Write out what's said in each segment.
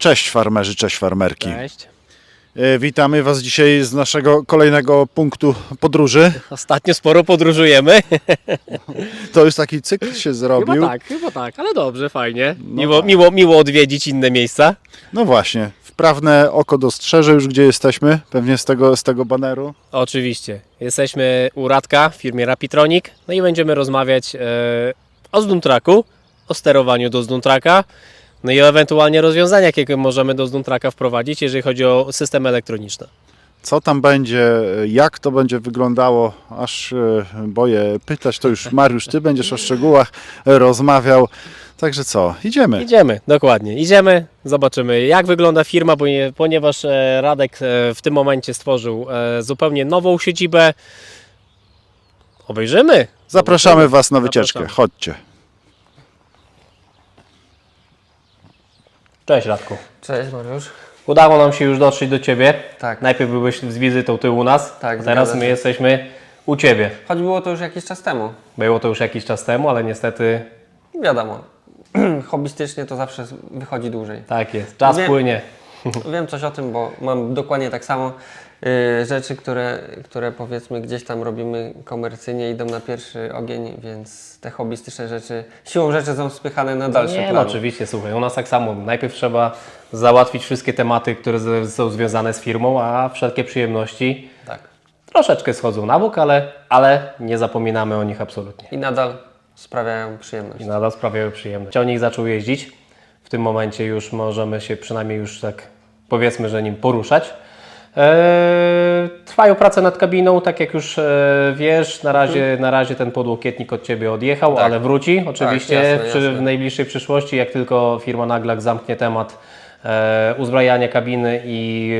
Cześć farmerzy, cześć farmerki. Cześć. E, Witamy Was dzisiaj z naszego kolejnego punktu podróży. Ostatnio sporo podróżujemy. To już taki cykl się zrobił. Chyba tak, chyba tak, ale dobrze, fajnie. No miło, tak. miło, miło odwiedzić inne miejsca. No właśnie, wprawne oko dostrzeże już gdzie jesteśmy, pewnie z tego, z tego baneru. Oczywiście. Jesteśmy u Radka w firmie Rapitronic. No i będziemy rozmawiać e, o Zduntraku, o sterowaniu do Zduntraka. No i ewentualnie rozwiązaniach, jakie możemy do Zduntraka wprowadzić, jeżeli chodzi o systemy elektroniczne. Co tam będzie, jak to będzie wyglądało, aż e, boję pytać, to już Mariusz, Ty będziesz o szczegółach rozmawiał. Także co, idziemy. Idziemy, dokładnie. Idziemy, zobaczymy jak wygląda firma, ponie- ponieważ e, Radek e, w tym momencie stworzył zupełnie nową siedzibę. Obejrzymy. Zapraszamy Was na wycieczkę, Zapraszamy. chodźcie. Cześć Radku. Cześć Mariusz. Udało nam się już dotrzeć do Ciebie. Tak. Najpierw byłeś z wizytą Ty u nas, Tak, teraz my się. jesteśmy u Ciebie. Choć było to już jakiś czas temu. Było to już jakiś czas temu, ale niestety Wiadomo, hobbystycznie to zawsze wychodzi dłużej. tak jest. Czas Wiem. płynie. Wiem coś o tym, bo mam dokładnie tak samo rzeczy, które, które powiedzmy gdzieś tam robimy komercyjnie, idą na pierwszy ogień, więc te hobbystyczne rzeczy siłą rzeczy są spychane na dalszy Nie, no oczywiście, słuchaj, u nas tak samo. Najpierw trzeba załatwić wszystkie tematy, które są związane z firmą, a wszelkie przyjemności Tak. troszeczkę schodzą na bok, ale, ale nie zapominamy o nich absolutnie. I nadal sprawiają przyjemność. I nadal sprawiają przyjemność. O nich zaczął jeździć. W tym momencie już możemy się przynajmniej już tak powiedzmy, że nim poruszać. Eee, trwają prace nad kabiną, tak jak już e, wiesz, na razie, na razie ten podłokietnik od Ciebie odjechał, Tak. ale wróci oczywiście jasne, przy, jasne. w najbliższej przyszłości, jak tylko firma Naglak zamknie temat e, uzbrajania kabiny i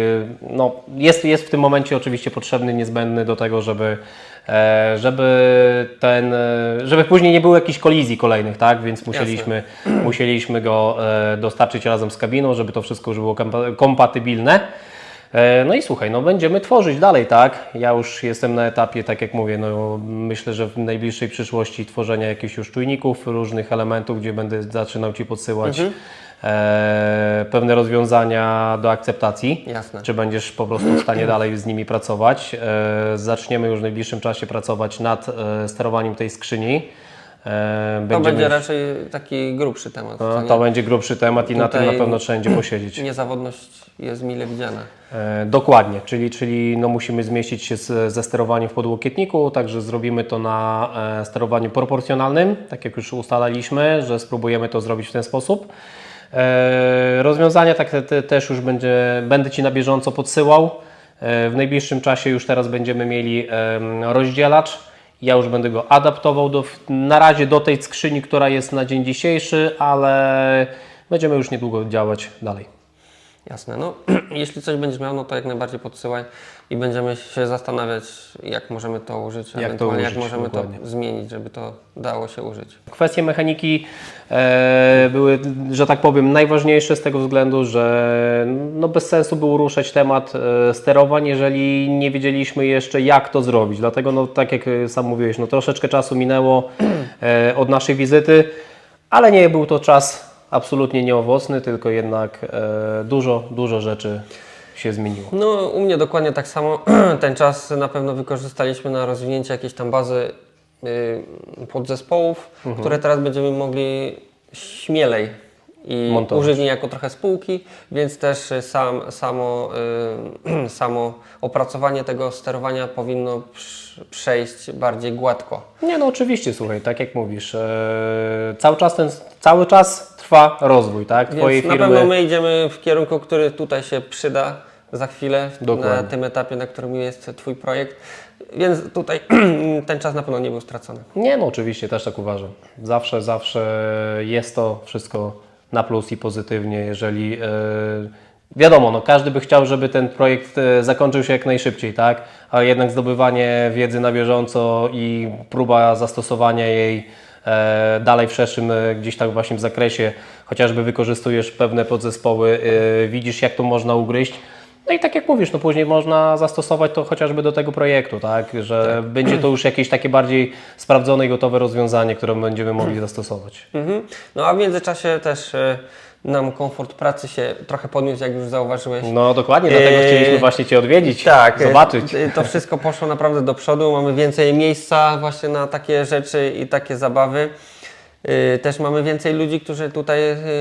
e, no, jest, jest w tym momencie oczywiście potrzebny, niezbędny do tego, żeby, e, żeby ten, e, żeby później nie było jakichś kolizji kolejnych, tak? Więc musieliśmy, musieliśmy go e, dostarczyć razem z kabiną, żeby to wszystko już było kompa- kompatybilne. E, No i słuchaj, no będziemy tworzyć dalej, tak? Ja już jestem na etapie, tak jak mówię, no myślę, że w najbliższej przyszłości tworzenia jakichś już czujników, różnych elementów, gdzie będę zaczynał Ci podsyłać e, pewne rozwiązania do akceptacji. Jasne. Czy będziesz po prostu w stanie dalej z nimi pracować? E, zaczniemy już w najbliższym czasie pracować nad e, sterowaniem tej skrzyni. E, To będzie raczej taki grubszy temat. no, to będzie grubszy temat i na tym na pewno trzeba będzie posiedzieć. Niezawodność jest mile widziana. E, Dokładnie, czyli, czyli no musimy zmieścić się z, ze sterowaniem w podłokietniku, także zrobimy to na e, sterowaniu proporcjonalnym, tak jak już ustalaliśmy, że spróbujemy to zrobić w ten sposób. E, rozwiązania tak te, te, też już będzie, będę Ci na bieżąco podsyłał. E, w najbliższym czasie już teraz będziemy mieli em, rozdzielacz. Ja już będę go adaptował do, na razie do tej skrzyni, która jest na dzień dzisiejszy, ale będziemy już niedługo działać dalej. Jasne. No, jeśli coś będziesz miał, no to jak najbardziej podsyłaj i będziemy się zastanawiać, jak możemy to użyć, to ewentualnie użyć, jak możemy dokładnie. to zmienić, żeby to dało się użyć. Kwestie mechaniki e, były, że tak powiem, najważniejsze z tego względu, że no bez sensu było ruszać temat e, sterowań, jeżeli nie wiedzieliśmy jeszcze jak to zrobić. Dlatego, no, tak jak e, sam mówiłeś, no, troszeczkę czasu minęło e, od naszej wizyty, ale nie był to czas absolutnie nieowocny, tylko jednak e, dużo, dużo rzeczy się zmieniło. No, u mnie dokładnie tak samo. Ten czas na pewno wykorzystaliśmy na rozwinięcie jakiejś tam bazy y, podzespołów, Mhm. które teraz będziemy mogli śmielej i Montować. użyć niejako trochę spółki, więc też y, sam, samo, y, samo opracowanie tego sterowania powinno przejść bardziej gładko. Nie, no oczywiście, słuchaj, tak jak mówisz, e, cały czas ten, cały czas trwa rozwój, tak? Twojej Więc na firmy. pewno my idziemy w kierunku, który tutaj się przyda za chwilę, na Dokładnie. tym etapie, na którym jest Twój projekt. Więc tutaj ten czas na pewno nie był stracony. Nie, no oczywiście, też tak uważam. Zawsze, zawsze jest to wszystko na plus i pozytywnie, jeżeli e, wiadomo, no każdy by chciał, żeby ten projekt e, zakończył się jak najszybciej, tak? Ale jednak zdobywanie wiedzy na bieżąco i próba zastosowania jej e, dalej w szerszym e, gdzieś tak właśnie w zakresie, chociażby wykorzystujesz pewne podzespoły, e, widzisz jak to można ugryźć, no i tak jak mówisz, no później można zastosować to chociażby do tego projektu, tak? Że będzie to już jakieś takie bardziej sprawdzone i gotowe rozwiązanie, które będziemy mogli zastosować. Mhm. No a w międzyczasie też e, nam komfort pracy się trochę podniósł, jak już zauważyłeś. No dokładnie, dlatego Eee, chcieliśmy właśnie Cię odwiedzić, Tak, zobaczyć. y, To wszystko poszło naprawdę do przodu. Mamy więcej miejsca właśnie na takie rzeczy i takie zabawy. Y, Też mamy więcej ludzi, którzy tutaj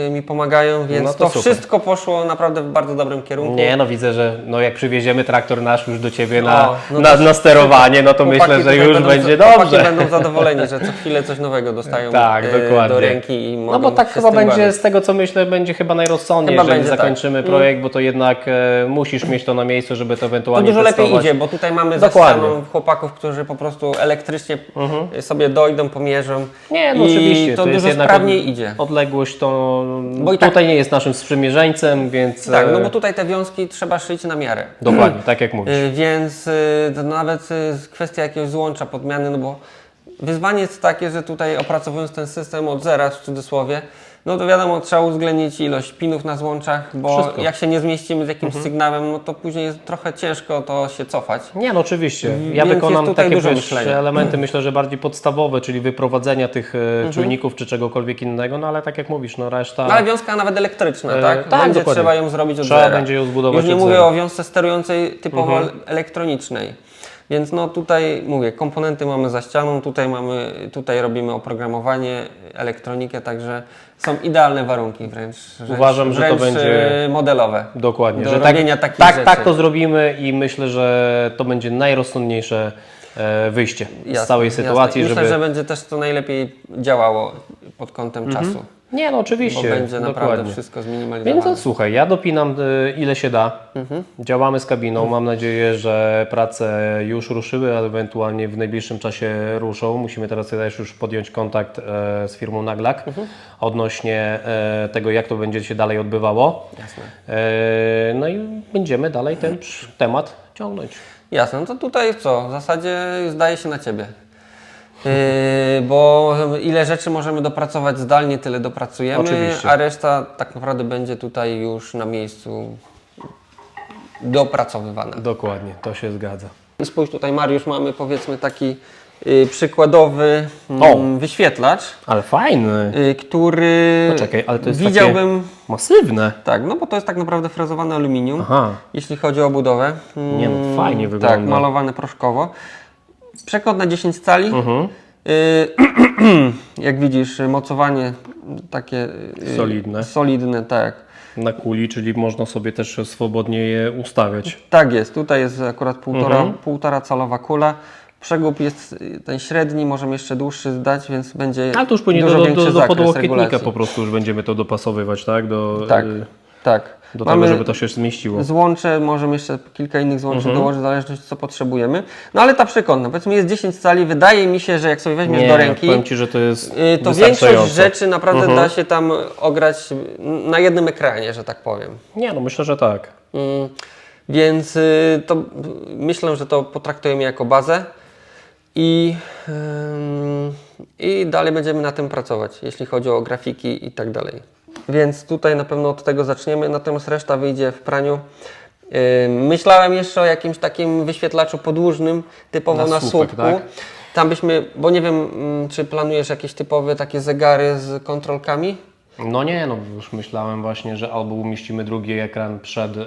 y, mi pomagają, więc No to to, super. wszystko poszło naprawdę w bardzo dobrym kierunku. Nie, no widzę, że no jak przywieziemy traktor nasz już do Ciebie na, No, no na, to- na sterowanie, no to Chłopaki myślę, że tutaj już będą, będzie chłopaki dobrze. będą zadowoleni, że co chwilę coś nowego dostają Tak, y, dokładnie. do ręki i mogą No bo tak się chyba z tym będzie, bawić. z tego co myślę, będzie chyba najrozsądniej, Chyba jeżeli będzie, tak. zakończymy projekt, bo to jednak e, musisz mieć to na miejscu, żeby to To ewentualnie dużo lepiej testować. idzie, bo tutaj mamy Dokładnie. ścianą chłopaków, którzy po prostu elektrycznie sobie dojdą, pomierzą. Nie, no I oczywiście, to, to jest dużo sprawniej od- idzie. Odległość to Bo i tak- tutaj nie jest naszym sprzymierzeńcem, więc Tak, no e, bo tutaj te wiązki trzeba szyć na miarę. dokładnie, tak jak mówisz. Y, Więc y, to nawet kwestia jakiegoś złącza, podmiany, no bo wyzwanie jest takie, że tutaj opracowując ten system od zera w cudzysłowie, no to wiadomo, trzeba uwzględnić ilość pinów na złączach, bo Wszystko. Mhm. jak się nie zmieścimy z jakimś sygnałem, no to później jest trochę ciężko to się cofać. Nie, no oczywiście. Ja Więc wykonam takie dużo elementy, myślę, że bardziej podstawowe, czyli wyprowadzenia tych e, Mhm. czujników czy czegokolwiek innego, no ale tak jak mówisz, no reszta... No ale wiązka nawet elektryczna, E, tak? tak, będzie dokładnie. trzeba ją zrobić od Trzeba zera. będzie ją zbudować Już nie mówię zera. Mhm. o wiązce sterującej typowo elektronicznej. Więc no tutaj mówię, komponenty mamy za ścianą, tutaj mamy, tutaj robimy oprogramowanie, elektronikę, także są idealne warunki wręcz. wręcz Uważam, że to wręcz, będzie- e, modelowe. Dokładnie, do że tak, takich tak, rzeczy. tak to zrobimy i myślę, że to będzie najrozsądniejsze e, wyjście z Jasne, całej jasne. sytuacji, Myślę, żeby... że będzie też to najlepiej działało pod kątem czasu, Nie, no bo oczywiście, będzie naprawdę dokładnie. wszystko Więc zminimalizowane. to słuchaj, ja dopinam y, ile się da. Mhm. Działamy z kabiną. Mam nadzieję, że prace już ruszyły, ale ewentualnie w najbliższym czasie ruszą. Musimy teraz też już podjąć kontakt e, z firmą Naglak Mhm. odnośnie e, tego, jak to będzie się dalej odbywało. Jasne. E, no i będziemy dalej ten temat ciągnąć. Jasne, no to tutaj co? W zasadzie zdaje się na Ciebie. Yy, bo ile rzeczy możemy dopracować zdalnie, tyle dopracujemy, Oczywiście. a reszta tak naprawdę będzie tutaj już na miejscu dopracowywana. Dokładnie, to się zgadza. Spójrz tutaj Mariusz, mamy powiedzmy taki yy, przykładowy mm, O! wyświetlacz, Ale fajny. yy, który Poczekaj, ale to jest widziałbym... Masywne. Tak, no bo to jest tak naprawdę frezowane aluminium, Aha. jeśli chodzi o budowę. Nie no, fajnie Tak, wygląda. malowane proszkowo. Przekąt na 10 cali. Mhm. Y, jak widzisz, mocowanie takie y, Solidne. Solidne, tak. Na kuli, czyli można sobie też swobodnie je ustawiać. Tak jest. Tutaj jest akurat półtora, Mhm. półtora calowa kula. Przegub jest y, ten średni, możemy jeszcze dłuższy dać, więc będzie Ale to już później dużo do, do, większy do, do zakres podłokietnika regulacji. po prostu już będziemy to dopasowywać, tak? Do, Tak, y, tak. Do Mamy tego, żeby to się zmieściło. Złącze, możemy jeszcze kilka innych złączy Mhm. dołożyć, w zależności co potrzebujemy. No ale ta przekątna, powiedzmy jest 10 cali, wydaje mi się, że jak sobie weźmiesz Nie, do ręki, powiem Ci, że to jest Y, to większość rzeczy naprawdę Mhm. da się tam ograć na jednym ekranie, że tak powiem. Nie, no myślę, że tak. Mm, Więc y, to myślę, że to potraktujemy jako bazę i, i dalej będziemy na tym pracować, jeśli chodzi o grafiki i tak dalej. Więc tutaj na pewno od tego zaczniemy, natomiast reszta wyjdzie w praniu. Myślałem jeszcze o jakimś takim wyświetlaczu podłużnym, typowo Na na, słupek, słupku. tak? Tam byśmy, bo nie wiem, mm, czy planujesz jakieś typowe takie zegary z kontrolkami? No nie, no już myślałem właśnie, że albo umieścimy drugi ekran przed e,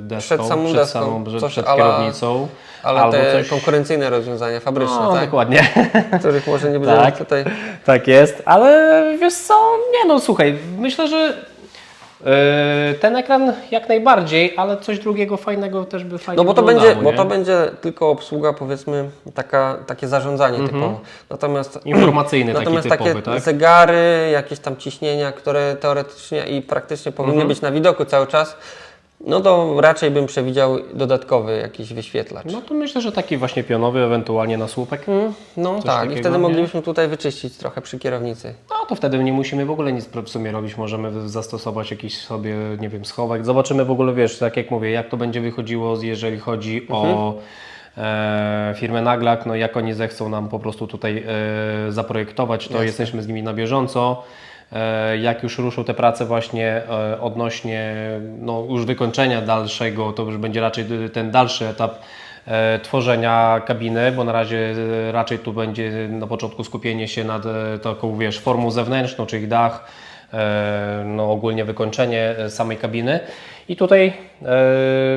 deską, Przed samą przed, deską, samą, przed, coś przed kierownicą, Ale albo te coś... konkurencyjne rozwiązania fabryczne, No, tak? dokładnie. Których może nie będziemy Tak. tutaj... Tak jest, ale wiesz co, nie no słuchaj, myślę, że yy, ten ekran jak najbardziej, ale coś drugiego fajnego też by fajnie No bo to, będzie, bo nie? to będzie tylko obsługa, powiedzmy, taka, takie zarządzanie Mhm. typowo. Natomiast, Informacyjny taki natomiast typowy, takie tak? zegary, jakieś tam ciśnienia, które teoretycznie i praktycznie powinny Mhm. być na widoku cały czas, no to raczej bym przewidział dodatkowy jakiś wyświetlacz. No to myślę, że taki właśnie pionowy, ewentualnie na słupek. No Coś tak, i wtedy nie? moglibyśmy tutaj wyczyścić trochę przy kierownicy. No to wtedy nie musimy w ogóle nic w sumie robić, możemy zastosować jakiś sobie, nie wiem, schowek. Zobaczymy w ogóle, wiesz, tak jak mówię, jak to będzie wychodziło, jeżeli chodzi o e, firmę Naglak, no jak oni zechcą nam po prostu tutaj e, zaprojektować, to jesteśmy z nimi na bieżąco. E, Jak już ruszą te prace właśnie e, odnośnie no, już wykończenia dalszego, to już będzie raczej ten dalszy etap e, tworzenia kabiny, bo na razie raczej tu będzie na początku skupienie się nad taką, wiesz, formą zewnętrzną, czyli dach, no, ogólnie wykończenie samej kabiny. I tutaj e,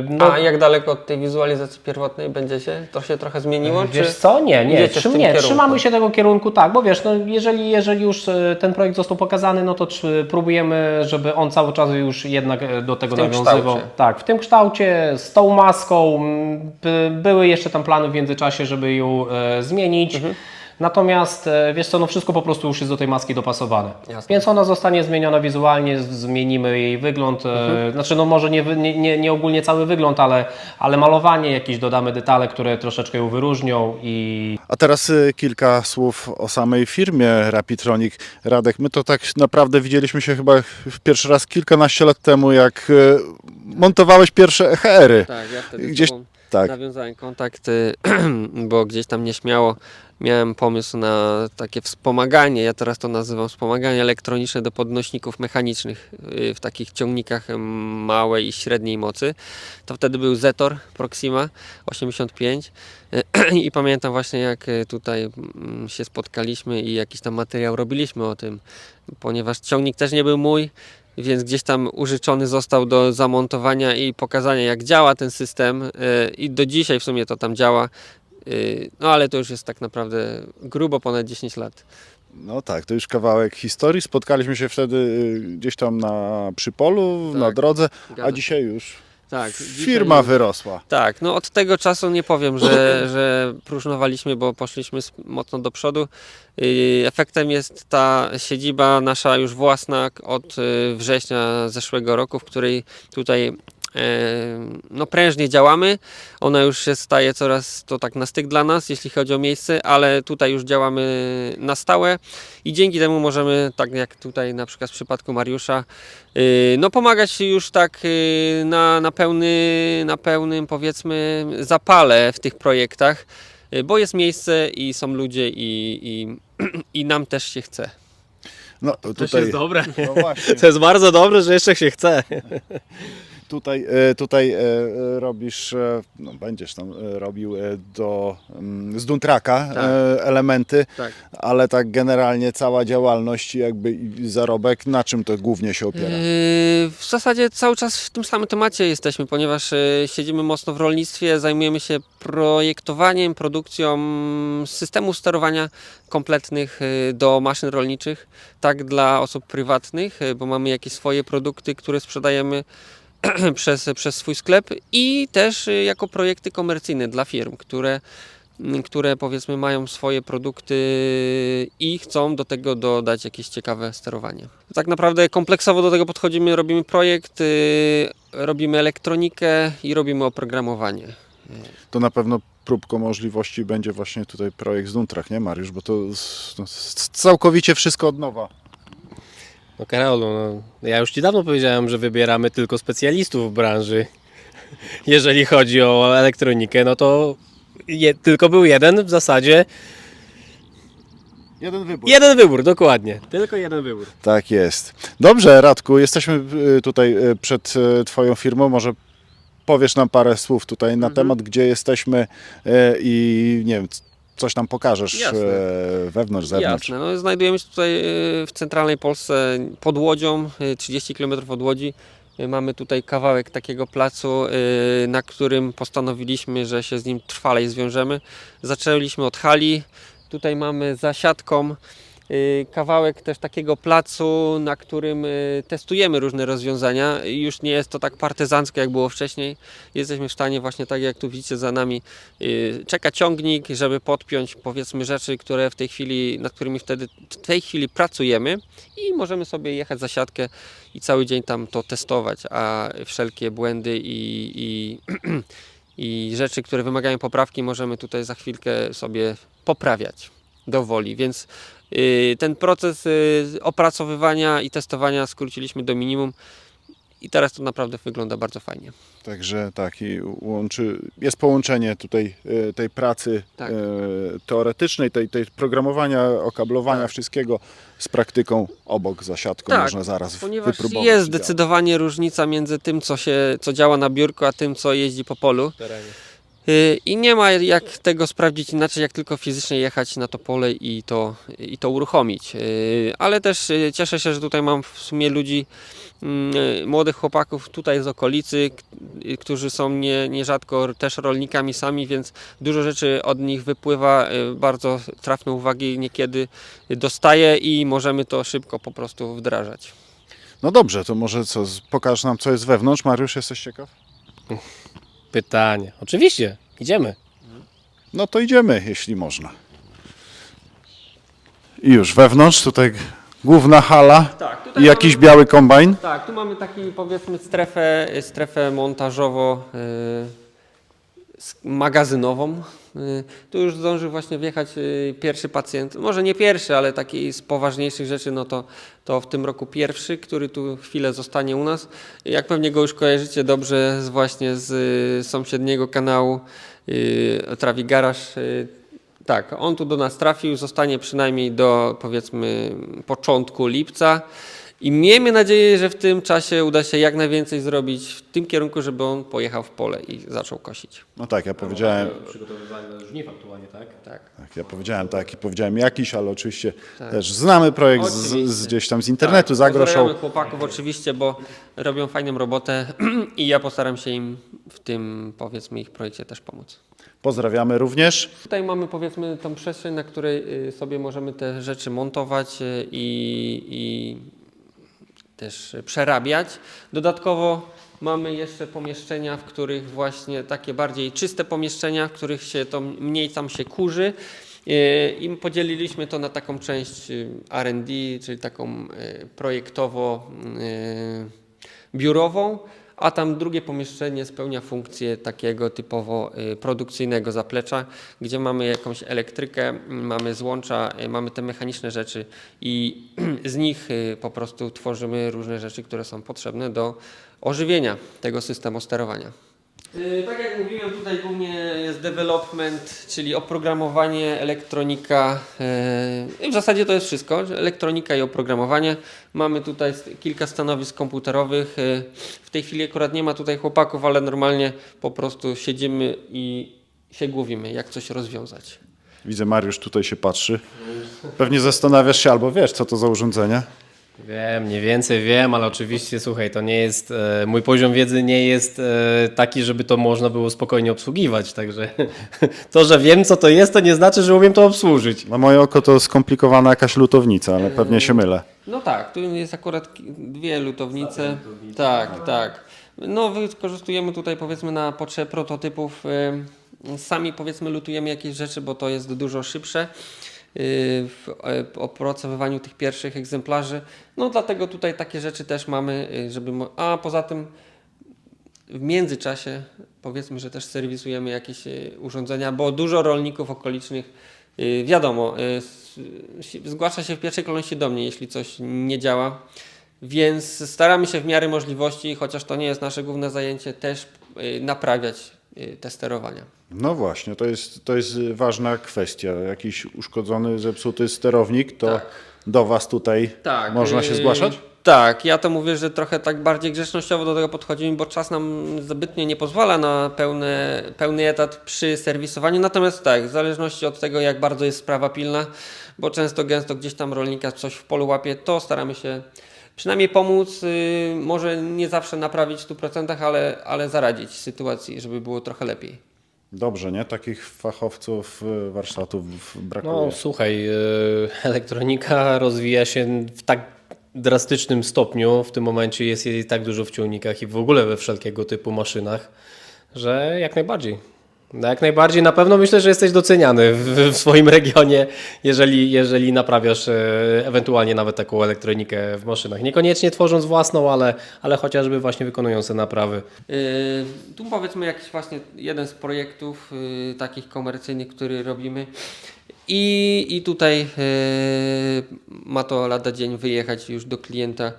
no, A jak daleko od tej wizualizacji pierwotnej będziecie? To się trochę zmieniło? Wiesz czy... co? Nie, nie, trzym, nie trzymamy się tego kierunku, tak, bo wiesz, no, jeżeli, jeżeli już e, ten projekt został pokazany, no to próbujemy, żeby on cały czas już jednak e, do tego W tym nawiązywał. kształcie. Tak, w tym kształcie, z tą maską. Były jeszcze tam plany w międzyczasie, żeby ją zmienić. Mhm. Natomiast e, wiesz co, no wszystko po prostu już jest do tej maski dopasowane. Jasne. Więc ona zostanie zmieniona wizualnie, zmienimy jej wygląd. e, Mhm. Znaczy, no może nie, nie, nie, nie ogólnie cały wygląd, ale, ale malowanie, jakieś dodamy detale, które troszeczkę ją wyróżnią i A teraz y, kilka słów o samej firmie Rapitronic. Radek, my to tak naprawdę widzieliśmy się chyba w pierwszy raz kilkanaście lat temu, jak montowałeś pierwsze EHR-y. Tak, ja wtedy Gdzieś- tak. nawiązałem kontakt, bo gdzieś tam nieśmiało miałem pomysł na takie wspomaganie, ja teraz to nazywam wspomaganie elektroniczne do podnośników mechanicznych y, w takich ciągnikach em, małej i średniej mocy. To wtedy był Zetor Proxima 85 i pamiętam właśnie jak y, tutaj mm, się spotkaliśmy i jakiś tam materiał robiliśmy o tym, ponieważ ciągnik też nie był mój, więc gdzieś tam użyczony został do zamontowania i pokazania jak działa ten system y, i do dzisiaj w sumie to tam działa. Y, No ale to już jest tak naprawdę grubo ponad 10 lat. No tak, to już kawałek historii. Spotkaliśmy się wtedy y, gdzieś tam na przypolu, Tak. na drodze, a dzisiaj już Tak, firma dzisiaj- wyrosła. Tak, no od tego czasu nie powiem, że, że próżnowaliśmy, bo poszliśmy mocno do przodu. Yy, Efektem jest ta siedziba nasza już własna od y, września zeszłego roku, w której tutaj no, prężnie działamy. Ona już się staje coraz to tak na styk dla nas, jeśli chodzi o miejsce, ale tutaj już działamy na stałe i dzięki temu możemy, tak jak tutaj na przykład w przypadku Mariusza, yy, no pomagać już tak yy, na, na, pełny, na pełnym powiedzmy zapale w tych projektach, yy, bo jest miejsce i są ludzie i, i, i nam też się chce. No to tutaj, jest dobre. no właśnie, To jest bardzo dobre, że jeszcze się chce. Tutaj, e, tutaj e, e, robisz, no będziesz tam robił do, mm, z Duntraka Tak. elementy, Tak. ale tak generalnie cała działalność jakby i zarobek, na czym to głównie się opiera? Yy, W zasadzie cały czas w tym samym temacie jesteśmy, ponieważ siedzimy mocno w rolnictwie, zajmujemy się projektowaniem, produkcją systemów sterowania kompletnych do maszyn rolniczych, tak dla osób prywatnych, bo mamy jakieś swoje produkty, które sprzedajemy przez, przez swój sklep i też yy, jako projekty komercyjne dla firm, które m, które powiedzmy mają swoje produkty i chcą do tego dodać jakieś ciekawe sterowanie. Tak naprawdę kompleksowo do tego podchodzimy, robimy projekt, y, robimy elektronikę i robimy oprogramowanie. To na pewno próbką możliwości będzie właśnie tutaj projekt z Duntrach, nie Mariusz? Bo to no, całkowicie wszystko od nowa. No Karolu, no, ja już Ci dawno powiedziałem, że wybieramy tylko specjalistów w branży. Jeżeli chodzi o elektronikę, no to je, tylko był jeden w zasadzie. Jeden wybór. Jeden wybór, dokładnie. Tylko jeden wybór. Tak jest. Dobrze, Radku, jesteśmy y, tutaj y, przed y, Twoją firmą. Może powiesz nam parę słów tutaj Mhm. na temat, gdzie jesteśmy y, i nie wiem, c- coś nam pokażesz Jasne. y, wewnątrz, zewnątrz. Jasne, no, znajdujemy się tutaj y, w centralnej Polsce pod Łodzią, y, 30 km od Łodzi. Mamy tutaj kawałek takiego placu, na którym postanowiliśmy, że się z nim trwalej zwiążemy. Zaczęliśmy od hali, tutaj mamy za siatką kawałek też takiego placu, na którym y, testujemy różne rozwiązania. Już nie jest to tak partyzancko, jak było wcześniej. Jesteśmy w stanie właśnie tak, jak tu widzicie za nami, y, czeka ciągnik, żeby podpiąć powiedzmy rzeczy, które w tej chwili, nad którymi wtedy w tej chwili pracujemy i możemy sobie jechać za siatkę i cały dzień tam to testować, a wszelkie błędy i, i, i rzeczy, które wymagają poprawki, możemy tutaj za chwilkę sobie poprawiać do woli, więc y, ten proces y, opracowywania i testowania skróciliśmy do minimum i teraz to naprawdę wygląda bardzo fajnie. Także tak, i łączy, jest połączenie tutaj y, tej pracy Tak. y, teoretycznej, tej, tej programowania, okablowania, Tak. wszystkiego z praktyką obok za siatką Tak, można zaraz Ponieważ wypróbować. jest zdecydowanie różnica między tym, co, się, co działa na biurku, a tym, co jeździ po polu. Y, I nie ma jak tego sprawdzić inaczej, jak tylko fizycznie jechać na to pole i to, i to uruchomić. Y, Ale też y, cieszę się, że tutaj mam w sumie ludzi, mm, y, młodych chłopaków tutaj z okolicy, y, którzy są nie, nierzadko też rolnikami sami, więc dużo rzeczy od nich wypływa, y, bardzo trafne uwagi niekiedy dostaję i możemy to szybko po prostu wdrażać. No dobrze, to może co, pokaż nam co jest wewnątrz. Mariusz, jesteś ciekaw? Pytanie. Oczywiście, idziemy. No to idziemy, jeśli można. I już wewnątrz, tutaj główna hala Tak, i jakiś biały kombajn. Tak, tu mamy taki powiedzmy strefę, strefę montażowo y, magazynową. Y, tu już zdąży właśnie wjechać y, pierwszy pacjent, może nie pierwszy, ale taki z poważniejszych rzeczy, no to, to w tym roku pierwszy, który tu chwilę zostanie u nas. Jak pewnie go już kojarzycie dobrze z właśnie z y, sąsiedniego kanału Trawi Garaż. Tak, on tu do nas trafił, zostanie przynajmniej do powiedzmy początku lipca. I miejmy nadzieję, że w tym czasie uda się jak najwięcej zrobić w tym kierunku, żeby on pojechał w pole i zaczął kosić. No tak, ja powiedziałem, Przygotowywanie do żniw aktualnie, tak? Tak. tak, ja powiedziałem tak i powiedziałem jakiś, ale oczywiście też znamy projekt z, z gdzieś tam z internetu, tak. z AgroShow. Pozdrawiamy chłopaków oczywiście, bo robią fajną robotę i ja postaram się im w tym powiedzmy ich projekcie też pomóc. Pozdrawiamy również. Tutaj mamy powiedzmy tą przestrzeń, na której y, sobie możemy te rzeczy montować y, i, i też przerabiać. Dodatkowo mamy jeszcze pomieszczenia, w których właśnie takie bardziej czyste pomieszczenia, w których się to mniej tam się kurzy. Y, I podzieliliśmy to na taką część y, R&D, czyli taką y, projektowo y, biurową, a tam drugie pomieszczenie spełnia funkcję takiego typowo y, produkcyjnego zaplecza, gdzie mamy jakąś elektrykę, m, mamy złącza, y, mamy te mechaniczne rzeczy i z nich y, po prostu tworzymy różne rzeczy, które są potrzebne do ożywienia tego systemu sterowania. Y, Tak jak mówiłem, tutaj głównie jest development, czyli oprogramowanie, elektronika. y, w zasadzie to jest wszystko. Elektronika i oprogramowanie. Mamy tutaj kilka stanowisk komputerowych. y, W tej chwili akurat nie ma tutaj chłopaków, ale normalnie po prostu siedzimy i się głowimy, jak coś rozwiązać. Widzę, Mariusz tutaj się patrzy. Pewnie zastanawiasz się, albo wiesz, co to za urządzenie. Wiem, mniej więcej wiem, ale oczywiście słuchaj, to nie jest, e, mój poziom wiedzy nie jest e, taki, żeby to można było spokojnie obsługiwać, także to, że wiem co to jest, to nie znaczy, że umiem to obsłużyć. Na moje oko to skomplikowana jakaś lutownica, ale pewnie się mylę. No tak, tu jest akurat ki- dwie lutownice. Tak, tak. No wykorzystujemy tutaj powiedzmy na potrzeby prototypów. y, Sami powiedzmy lutujemy jakieś rzeczy, bo to jest dużo szybsze w e, opracowywaniu tych pierwszych egzemplarzy. No dlatego tutaj takie rzeczy też mamy, y, żeby... A poza tym w międzyczasie powiedzmy, że też serwisujemy jakieś y, urządzenia, bo dużo rolników okolicznych, y, wiadomo, y, zgłasza się w pierwszej kolejności do mnie, jeśli coś nie działa. Więc staramy się w miarę możliwości, chociaż to nie jest nasze główne zajęcie, też y, naprawiać y, te sterowania. No właśnie, to jest, to jest ważna kwestia. Jakiś uszkodzony, zepsuty sterownik, to Tak. do Was tutaj można się y, zgłaszać? Tak, ja to mówię, że trochę tak bardziej grzecznościowo do tego podchodzimy, bo czas nam zbytnio nie pozwala na pełne, pełny etat przy serwisowaniu. Natomiast tak, w zależności od tego, jak bardzo jest sprawa pilna, bo często gęsto gdzieś tam rolnika coś w polu łapie, to staramy się przynajmniej pomóc, y, może nie zawsze naprawić w 100%, ale, ale zaradzić sytuacji, żeby było trochę lepiej. Dobrze, nie? Takich fachowców, y, warsztatów brakuje. No słuchaj, e, elektronika rozwija się w tak drastycznym stopniu, w tym momencie jest jej tak dużo w ciągnikach i w ogóle we wszelkiego typu maszynach, że jak najbardziej. No jak najbardziej, na pewno myślę, że jesteś doceniany w, w swoim regionie, jeżeli, jeżeli naprawiasz e, ewentualnie nawet taką elektronikę w maszynach. Niekoniecznie tworząc własną, ale, ale chociażby właśnie wykonując te naprawy. Yy, Tu powiedzmy jakiś właśnie jeden z projektów yy, takich komercyjnych, który robimy. I, i tutaj yy, ma to lada dzień wyjechać już do klienta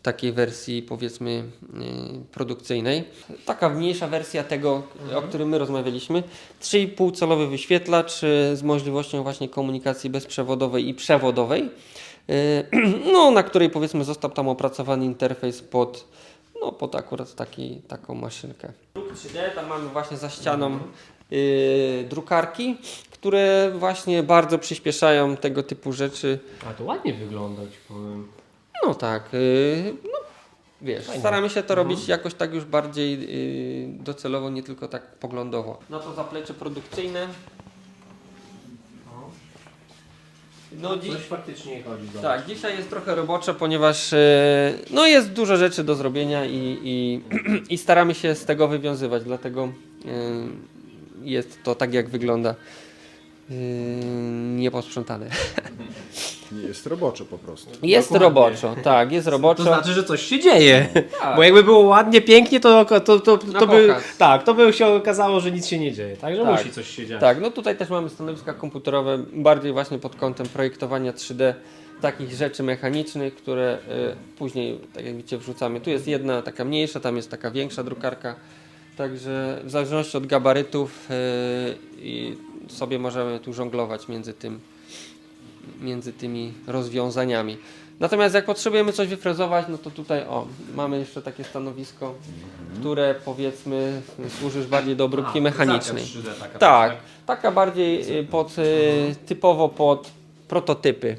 w takiej wersji powiedzmy yy, produkcyjnej. Taka mniejsza wersja tego, o którym my rozmawialiśmy. 3,5 calowy wyświetlacz yy, z możliwością właśnie komunikacji bezprzewodowej i przewodowej. Yy, No, na której powiedzmy został tam opracowany interfejs pod no pod akurat taki, taką maszynkę. Druk 3D, tam mamy właśnie za ścianą y, drukarki, które właśnie bardzo przyspieszają tego typu rzeczy. A to ładnie wygląda, ci powiem. No tak, y, no wiesz, Fajne. staramy się to robić jakoś tak już bardziej y, docelowo, nie tylko tak poglądowo. No to zaplecze produkcyjne. No dziś, Coś faktycznie chodzi. zobacz. tak, dzisiaj jest trochę roboczo, ponieważ e, no jest dużo rzeczy do zrobienia i, i, i staramy się z tego wywiązywać, dlatego jest to tak jak wygląda nieposprzątane. Nie jest robocze po prostu. Jest Dokładnie. roboczo, tak, jest roboczo. To znaczy, że coś się dzieje. Tak. Bo jakby było ładnie, pięknie, to, to, to, to, to by, tak, to by się okazało, że nic się nie dzieje. Także Tak. musi coś się dziać. Tak, no tutaj też mamy stanowiska komputerowe, bardziej właśnie pod kątem projektowania 3D takich rzeczy mechanicznych, które y, później, tak jak widzicie, wrzucamy. Tu jest jedna taka mniejsza, tam jest taka większa drukarka. Także w zależności od gabarytów y, i sobie możemy tu żonglować między tym, między tymi rozwiązaniami. Natomiast jak potrzebujemy coś wyfrezować, no to tutaj o, mamy jeszcze takie stanowisko, które powiedzmy służy już bardziej do obróbki mechanicznej. taka, Tak, taka bardziej y, pod, y, typowo pod prototypy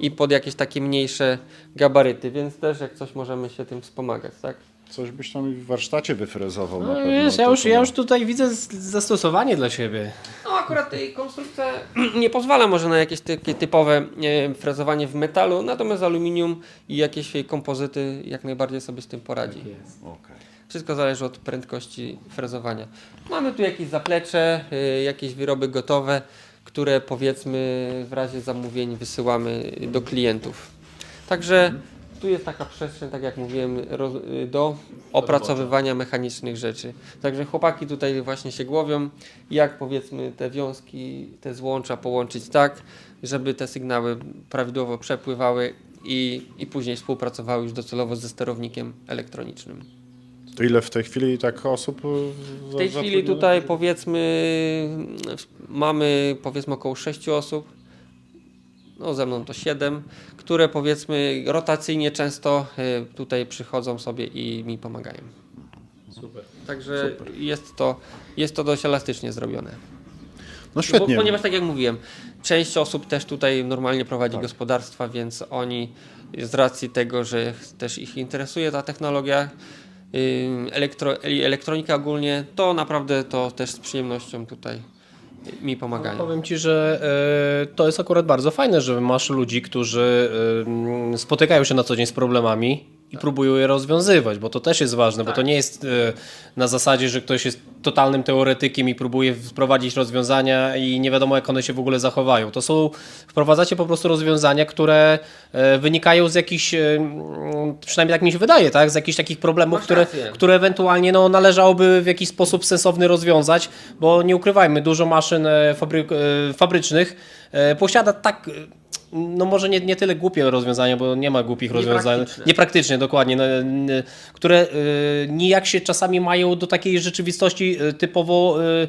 i pod jakieś takie mniejsze gabaryty, więc też jak coś możemy się tym wspomagać, tak? Coś byś tam w warsztacie wyfrezował na No pewno. wiesz, to ja już, ja już tutaj widzę zastosowanie dla siebie. No akurat tej konstrukcja nie pozwala może na jakieś takie typowe e, frezowanie w metalu, natomiast aluminium i jakieś kompozyty jak najbardziej sobie z tym poradzi. Okej. Wszystko zależy od prędkości frezowania. Mamy tu jakieś zaplecze, y, jakieś wyroby gotowe, które powiedzmy w razie zamówień wysyłamy do klientów. Także tu jest taka przestrzeń, tak jak mówiłem, roz- do opracowywania mechanicznych rzeczy. Także chłopaki tutaj właśnie się głowią, jak powiedzmy te wiązki, te złącza połączyć tak, żeby te sygnały prawidłowo przepływały i, i później współpracowały już docelowo ze sterownikiem elektronicznym. To ile w tej chwili tak osób? W tej chwili tutaj powiedzmy mamy powiedzmy około 6 osób, no ze mną to 7, które powiedzmy rotacyjnie często y, tutaj przychodzą sobie i mi pomagają. Super. Także jest to, jest to dość elastycznie zrobione. No świetnie. Bo, ponieważ tak jak mówiłem, część osób też tutaj normalnie prowadzi gospodarstwa, więc oni z racji tego, że też ich interesuje ta technologia, elektro, elektronika ogólnie, to naprawdę to też z przyjemnością tutaj y, mi pomagają. Powiem Ci, że e, to jest akurat bardzo fajne, że masz ludzi, którzy e, spotykają się na co dzień z problemami i próbują je rozwiązywać, bo to też jest ważne, bo to nie jest e, na zasadzie, że ktoś jest totalnym teoretykiem i próbuje wprowadzić rozwiązania i nie wiadomo jak one się w ogóle zachowają. To są, wprowadzacie po prostu rozwiązania, które e, wynikają z jakichś, e, przynajmniej tak mi się wydaje, tak, z jakichś takich problemów, Masz które, rację. które ewentualnie no, należałoby w jakiś sposób sensowny rozwiązać, bo nie ukrywajmy, dużo maszyn fabryk, fabrycznych posiada tak, no może nie, nie tyle głupie rozwiązania, bo nie ma głupich rozwiązań, niepraktyczne dokładnie, no, które e, nijak się czasami mają do takiej rzeczywistości e, typowo e,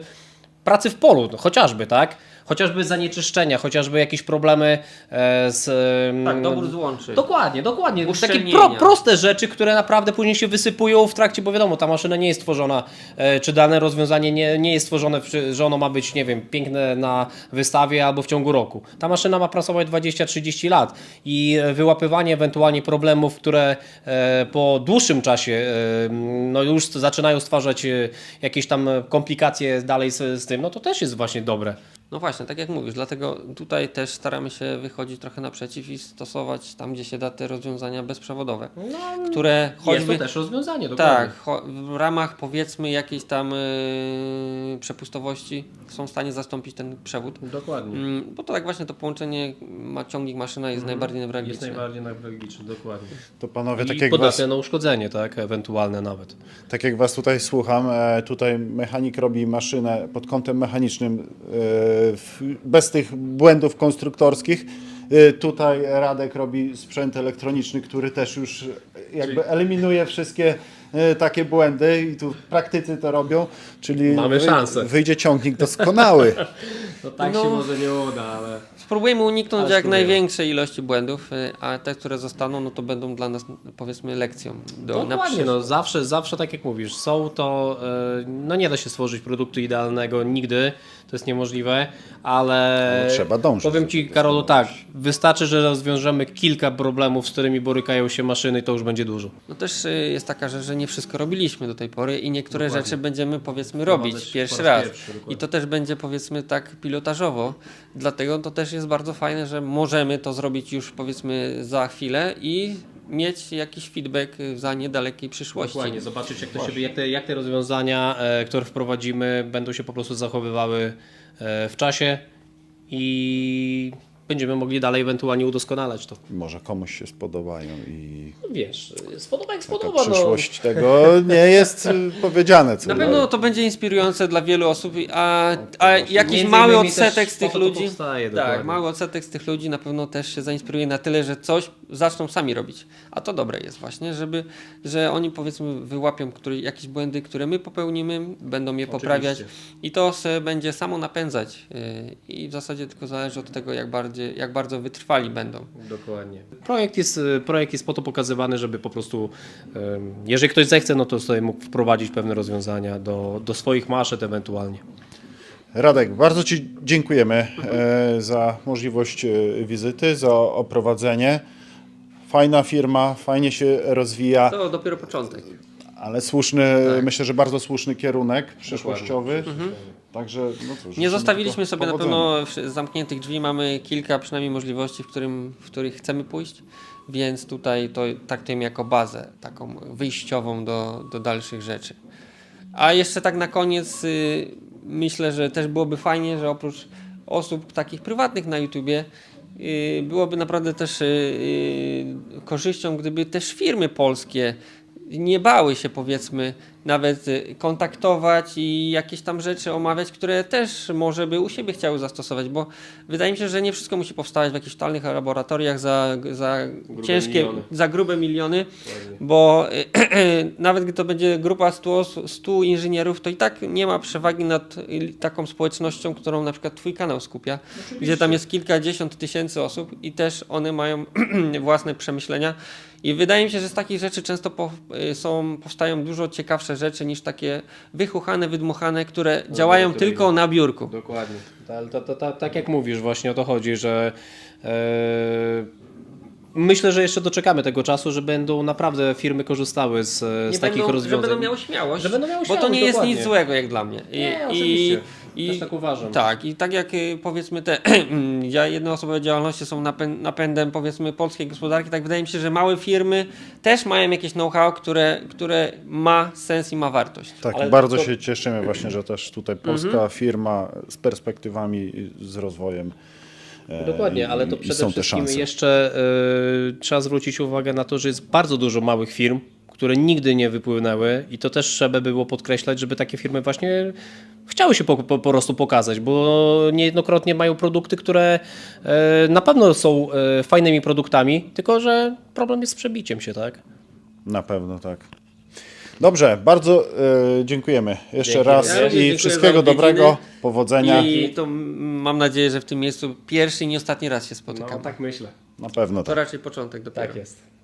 pracy w polu, no, chociażby, tak? Chociażby zanieczyszczenia, chociażby jakieś problemy e, z... em, Tak, dobór złączy. Dokładnie, dokładnie. Takie Uszczelnienia. pro, proste rzeczy, które naprawdę później się wysypują w trakcie, bo wiadomo, ta maszyna nie jest tworzona, e, czy dane rozwiązanie nie, nie jest stworzone, przy- że ono ma być, nie wiem, piękne na wystawie albo w ciągu roku. Ta maszyna ma pracować 20-30 lat i e, wyłapywanie ewentualnie problemów, które e, po dłuższym czasie e, no już zaczynają stwarzać e, jakieś tam komplikacje dalej z, z tym, no to też jest właśnie dobre. No właśnie, tak jak mówisz, dlatego tutaj też staramy się wychodzić trochę naprzeciw i stosować tam, gdzie się da te rozwiązania bezprzewodowe, które Jest choćby... to też rozwiązanie, dokładnie. Tak, w ramach powiedzmy jakiejś tam yy, przepustowości są w stanie zastąpić ten przewód. Dokładnie. Mm, bo to tak właśnie to połączenie ma ciągnik maszyna jest najbardziej Jest newralgiczne. najbardziej newralgiczny, dokładnie. To panowie, I tak jak, was, podatne na uszkodzenie, tak, ewentualne nawet. tak jak was tutaj słucham, e, tutaj mechanik robi maszynę pod kątem mechanicznym w- bez tych błędów konstruktorskich. E, Tutaj Radek robi sprzęt elektroniczny, który też już jakby eliminuje wszystkie takie błędy i tu praktycy to robią, czyli Mamy szansę. wyjdzie ciągnik doskonały. No tak No. się może nie uda, ale... Spróbujemy uniknąć Ale jak spróbujemy. największej ilości błędów, y, a te, które zostaną, no to będą dla nas powiedzmy lekcją do, na Dokładnie, przyszłość. no zawsze, zawsze tak jak mówisz, są to, e, no nie da się stworzyć produktu idealnego nigdy, to jest niemożliwe, ale, Ale trzeba dążyć powiem do Ci tego, Karolu tak, wystarczy, że rozwiążemy kilka problemów, z którymi borykają się maszyny, to już będzie dużo. No też y, jest taka rzecz, że nie wszystko robiliśmy do tej pory i niektóre Dokładnie. rzeczy będziemy powiedzmy robić pierwszy raz pierwszy. I to też będzie powiedzmy tak pilotażowo. Dlatego to też jest bardzo fajne, że możemy to zrobić już powiedzmy za chwilę i mieć jakiś feedback za niedalekiej przyszłości. Dokładnie, zobaczyć jak, to się, jak, te, jak te rozwiązania, e, które wprowadzimy, będą się po prostu zachowywały e, w czasie i będziemy mogli dalej ewentualnie udoskonalać to. Może komuś się spodobają i Wiesz, spodoba jak taka spodoba, no. przyszłość tego nie jest y, powiedziane. Co Na pewno to będzie inspirujące dla wielu osób, a, a jakiś mały odsetek z tych ludzi. powstaje, tak, dokładnie. mały odsetek z tych ludzi na pewno też się zainspiruje na tyle, że coś zaczną sami robić. A to dobre jest właśnie, żeby, że oni powiedzmy wyłapią który, jakieś błędy, które my popełnimy, będą je poprawiać i to se będzie samo napędzać. Yy, I w zasadzie tylko zależy od tego, jak, bardziej, jak bardzo wytrwali będą. Dokładnie. Projekt jest, e, projekt jest po to pokazywany, żeby po prostu, em, jeżeli ktoś zechce, no to sobie mógł wprowadzić pewne rozwiązania do, do swoich maszyn ewentualnie. Radek, bardzo Ci dziękujemy e, za możliwość e, wizyty, za oprowadzenie. Fajna firma, fajnie się rozwija, To dopiero początek. Ale słuszny, Tak. myślę, że bardzo słuszny kierunek przyszłościowy. Także no cóż, Nie zostawiliśmy sobie na powodzenia. pewno wszy- zamkniętych drzwi, mamy kilka przynajmniej możliwości, w, którym, w których chcemy pójść, więc tutaj to traktujemy jako bazę, taką wyjściową do, do dalszych rzeczy. A jeszcze tak na koniec y, myślę, że też byłoby fajnie, że oprócz osób takich prywatnych na YouTubie y, byłoby naprawdę też y, korzyścią, gdyby też firmy polskie nie bały się powiedzmy nawet y, kontaktować i jakieś tam rzeczy omawiać, które też może by u siebie chciały zastosować, bo wydaje mi się, że nie wszystko musi powstawać w jakichś totalnych laboratoriach za, za ciężkie, miliony. za grube miliony, bo nawet gdy to będzie grupa 100, os- 100 inżynierów, to i tak nie ma przewagi nad y, taką społecznością, którą na przykład Twój kanał skupia, gdzie tam jest kilkadziesiąt tysięcy osób i też one mają własne przemyślenia. I wydaje mi się, że z takich rzeczy często po, y, są, powstają dużo ciekawsze rzeczy niż takie wychuchane, wydmuchane, które działają które- tylko na biurku. Dokładnie. Ale to, to, to, tak jak mówisz, właśnie o to chodzi, że e, myślę, że jeszcze doczekamy tego czasu, że będą naprawdę firmy korzystały z, z takich będą, rozwiązań. Że będą miały śmiałość, Że będą miały bo to śmiałość, nie jest dokładnie. nic złego jak dla mnie. I, Nie, oczywiście. i, Też tak uważam. Tak, i tak jak y, powiedzmy te ja- jednoosobowe działalności są napę- napędem powiedzmy polskiej gospodarki, tak wydaje mi się, że małe firmy też mają jakieś know-how, które, które ma sens i ma wartość. Tak, Ale bardzo to- się cieszymy właśnie, że też tutaj polska Mhm. firma z perspektywami, i z rozwojem. e, Dokładnie, ale to i przede są te wszystkim szanse. jeszcze y, trzeba zwrócić uwagę na to, że jest bardzo dużo małych firm, które nigdy nie wypłynęły i to też trzeba było podkreślać, żeby takie firmy właśnie chciały się po, po, po prostu pokazać, bo niejednokrotnie mają produkty, które e, na pewno są e, fajnymi produktami, tylko że problem jest z przebiciem się, tak? Na pewno tak. Dobrze, bardzo e, dziękujemy jeszcze Dzięki raz. Ja i wszystkiego dobrego, powodzenia. I to mam nadzieję, że w tym miejscu pierwszy i nie ostatni raz się spotykamy. tak myślę. Na pewno To tak. raczej początek dopiero. Tak jest.